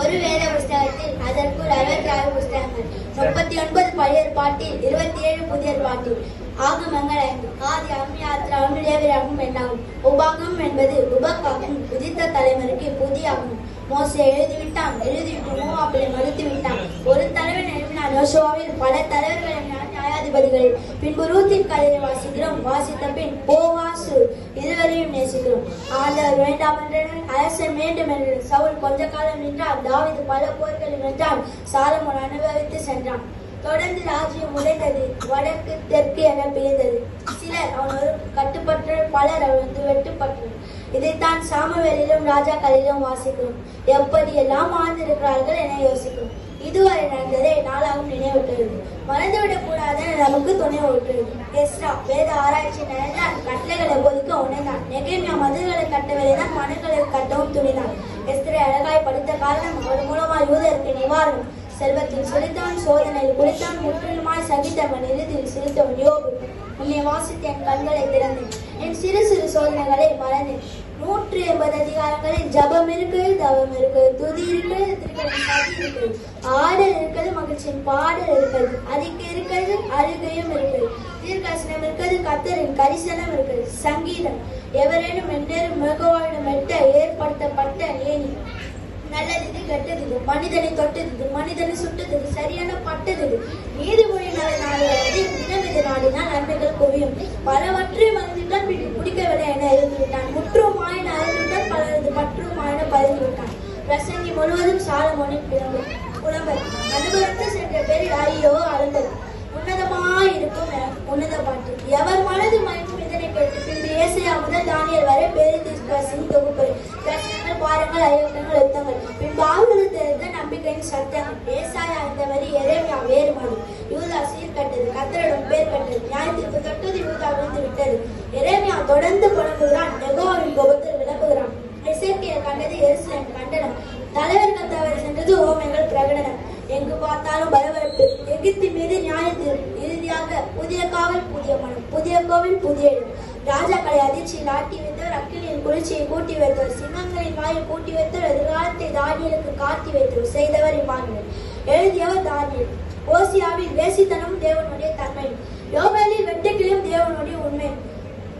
ஒரு வேத புஸ்தகத்தில் அதற்குள் அறுபத்தி ஆறு புஸ்தகங்கள் முப்பத்தி ஒன்பது பழைய பாட்டில் இருபத்தி ஏழு புதிய பாட்டில். ஆகமங்கள் ஐந்து ஆதி அம்யாத்திரா அமிலேவிராகும் என்னாகும். உபாகம் என்பது உபகாகம் புதித்த தலைமுறைக்கு புதிய ஆகும் மோசே எழுதிவிட்டான். எழுதிவிட்டு மூவாப்பிளை மறுத்து விட்டான் ஒரு தலைவன் எழுப்பினான் யோசுவாவில் பல தலைவர்கள் எழுப்பினான் பின்பு ரூத்தின் கதையை வாசிக்கிறோம். வாசித்த பின் போவாசு இதுவரையும் நேசிக்கிறோம். ஆண்டவர் வேண்டாம் என்றனர் அரசர் வேண்டும் என்று சவுல் கொஞ்ச காலம் நின்றார் தாவிது பல போர்களை வென்றான் சாலமோன் அனுபவித்து சென்றான். தொடர்ந்து ராஜ்யம் உடைந்தது. வடக்கு தெற்கு என பிரிந்தது. சிலர் அவனோடு கட்டுப்பட்டு பலர் அவனுக்கு வெட்டுப்பட்டனர் இதைத்தான் சாமவேலிலும் ராஜாக்களிலும் வாசிக்கிறோம். எப்படி எல்லாம் ஆழ்ந்திருக்கிறார்கள் என யோசிக்கிறோம். இதுவரை நடந்ததை நாளாகவும் நினைவுற்றது. மறந்துவிடக்கூடாது நமக்கு துணை ஒன்று எஸ்ரா வேத ஆராய்ச்சி நடந்தான் கட்டளைகளை ஒதுக்க உணர்ந்தான். நெகேமியா மதுகளை கட்டவில்லை தான் மனுக்களை கட்டவும் துணிந்தான். எஸ்திரை அழகாய் படித்த காரணம் அவர் மூலமா யூதருக்கு நிவாரணம். செல்வத்தில் செலுத்தவன் சோதனையில் குளித்தவன் முற்றிலுமாய் சகித்தவன் இறுதியில் சிரித்தவன் யோபு. உன்னை வாசித்து என் கண்களை திறந்தேன். என் சிறு சிறு சோதனைகளை மறந்தேன். நூற்றி எண்பது அதிகாரங்களில் ஜபம் இருக்குது தவம் இருக்குது துதி இருக்குது இருக்குது ஆடல் இருக்கிறது மகிழ்ச்சியின் பாடல் இருக்கிறது. அதுக்கு இருக்கிறது அழுகையும் இருக்கிறது. தீர்க்கசனம் இருக்கிறது கத்தரின் கரிசனம் இருக்கிறது. சங்கீதம். எவரேனும் எந்நேரம் மிகவாழ்வு மெட்ட ஏற்படுத்தப்பட்ட ஏனி நல்லது கெட்டது மனிதனை தொட்டது மனிதனை சுட்டது சரியான பட்டது நீதிமொழி நாளினாலே தினமிது நாடினால் நன்மைகள் குவியும். பலவற்றை மறந்துவிட்டான் பிடி பிடிக்கவில்லை என எழுந்துவிட்டான் முழுவதும் சாலமோனின் பிறகு புலம்பர் அனுபவத்து சென்ற பேரில் ஐயோ அழுந்தது. உன்னதமாயிருக்கும் உன்னத பாட்டு. எவர் மனது மயக்கும் இதனை கேட்டு பின்பு ஏசையா முதல் தானியல் வரை பேரிதின் தொகுப்பு பிரச்சனைகள் பாருங்கள் ஐயோக்கங்கள் யுத்தங்கள். பின்பு ஆவணு தெரிந்த நம்பிக்கையின் சத்தம் ஏசாயா இந்த வரி எரேமியா வேறு மது யூதா சீர்கட்டது கத்தரிடம் பேர் கட்டது நியாயத்திற்கு தொட்டது யூதா விழுந்து விட்டது. எரேமியா தொடர்ந்து புலம்புகிறான். பார்த்தாலும் பரபரப்பு. எகிப்து மீது நியாயத்தில் இறுதியாக புதிய காவல் புதிய மனம் புதிய கோவில் புதிய இடம். ராஜாக்களை அதிர்ச்சியில் ஆட்டி வைத்தவர் அக்கினியின் குளிர்ச்சியை கூட்டி வைத்தவர் சிங்கங்களின் வாயில் கூட்டி வைத்தவர் எதிர்காலத்தை தானியலுக்கு காட்டி வைத்தவர் செய்தவர் இம்மானுவேல் எழுதியவர் தானியல். ஓசியாவில் வேசித்தனம் தேவனுடைய தன்மை. யோவேலில் வெட்டுக்கிலும் தேவனுடைய உண்மை.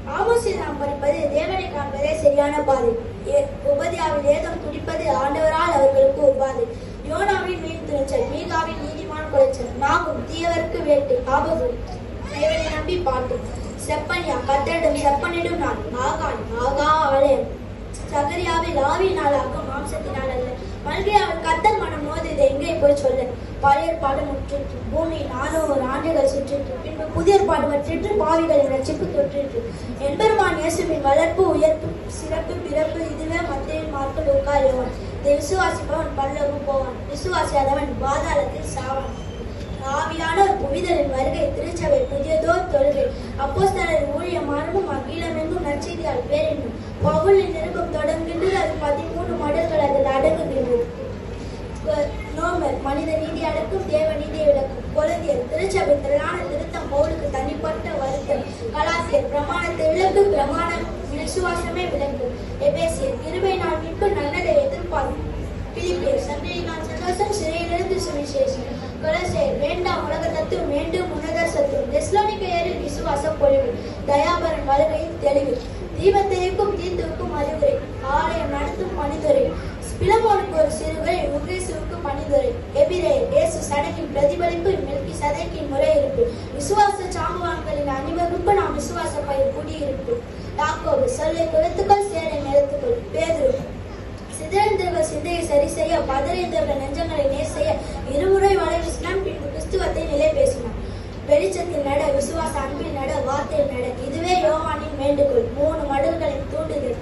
ஆமோசில் நாம் படிப்பது தேவனை காண்பதே சரியான பாதை. ஏ- உபதியாவில் ஏதம் துடிப்பது ஆண்டவரால் அவர்களுக்கு உபாதை. யோனாவின் மீன் துணிச்சல் மீகாவின் நீதிமான் குறைச்சல் நாகும் தீயவருக்கு வேட்டு ஆபது தேவனை நம்பி பாட்டு. செப்பனியா கத்தரிடம் செப்பனிடும் நான் ஆகான் ஆகா ஆலயம். சகரியாவில் ஆவியினாலாகும் மாம்சத்தினால் அல்ல. மல்கியாவில் கத்தர் மனம் மோதியது எங்கே போய் சொல்ல? பழைய ஏற்பாடு முற்றிற்று. பூமி நானூறு ஆண்டுகள் சுற்றிற்று. பின்பு புதிய ஏற்பாடு வற்றிற்று பாவிகளின் ரட்சிப்பு தொற்றிற்று. எம்பெருமான் இயேசுவின் வளர்ப்பு உயர்ப்பு சிறப்பு பிறப்பு இதுவே மத்திய மார்க்கு லூக்கா விசுவாசிப்பவன் பல்லவும் போவான். விசுவாசியாதவன் பாதாளத்தில் சாவான். ஆவியான புவிதலின் வருகை திருச்சபை புதியதோர் தொழுகை அப்போஸ்தலர் ஊழிய மாறும் அகிலமெங்கும் நற்செய்தியால் பேரினும் பவுலின் நிருபம் தொடங்குகின்றது அது பதிமூணு மடல்கள் அதில் அடங்குகின்றது. நோம்பர் மனித நீதி அடக்கும் தேவ நீதியை விளக்கும். கொலந்தியர் திருச்சபை திரளான திருத்தம் பவுலுக்கு தனிப்பட்ட வருத்தம். கலாசியர் பிரமாணத்தை விளக்கு பிரமாணம் விசுவாசமே விளங்கும். எபேசியர் இருபை நாள் நல்லதை எதிர்பார்க்கும். பிலிப்பியர் சந்தையினால் சந்தோஷம் சிறையிலிருந்து சுவிசேஷம். கொலசேர் வேண்டாம் உலக தத்துவம் வேண்டும் உன்னத சத்துவம். தெஸ்லோனிக்கையரில் விசுவாச பொழிவு. தயாபரன் வருகையில் தெளிவு. தீபத்திற்கும் தீர்த்துக்கும் அறிவுரை. ஆலயம் நடத்தும் பணிதுரை பிளமோனுக்கு ஒரு சிறுவை உக்ரேசுவுக்கு பணிதுரை எபிரே இயேசு சடங்கின் பிரதிபலிப்பு மெல்கி சதைக்கின் முறையிருப்பு. விசுவாச சாமுவான்களின் அணிவகுப்பு நாம் விசுவாச பயிர் குடியிருப்பு. யாக்கோபு சொல்லை கொழுத்துக்கள் சேரை நிறுத்துக்கள். பேதுரு சிதறந்தவர்கள் சிந்தையை சரி செய்ய பதறிந்தவர்கள் நெஞ்சங்களை நேர் செய்ய இருமுறை வலை வீசினான் பின்பு கிறிஸ்துவத்தை நிலை பேசினான் வெளிச்சத்தில் நட விசுவாச அன்பில் நட வார்த்தையில் நட இதுவே யோவானின் வேண்டுகோள். மூணு மடல்களின் தூண்டுதல்.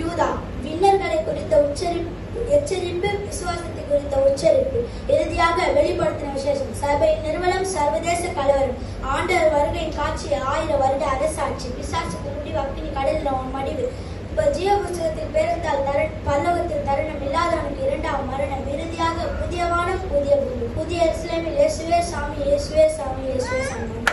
யூதா விண்ணர்களை குறித்த உச்சரிப்பு எச்சரிப்பு விசுவாசத்தை குறித்த உச்சரிப்பு. இறுதியாக வெளிப்படுத்தின விசேஷம் சபை நிறுவனம் சர்வதேச கலவரம். ஆண்டவர் வருகை காட்சி ஆயிரம் வருட அரசாட்சி. பிசாசுக்கு முடிவு அக்கினி கடலில் அவன் மடிவு. இப்ப ஜீவ புஸ்தகத்தில் பேருந்தால் தர பல்லவத்தில் தருணம் இல்லாதவனுக்கு இரண்டாம் மரணம். இறுதியாக புதியவான புதிய பூமி. புதிய இஸ்லாமில் இயேசுவே சாமி இயேசுவே சாமி இயேசுவே சாமி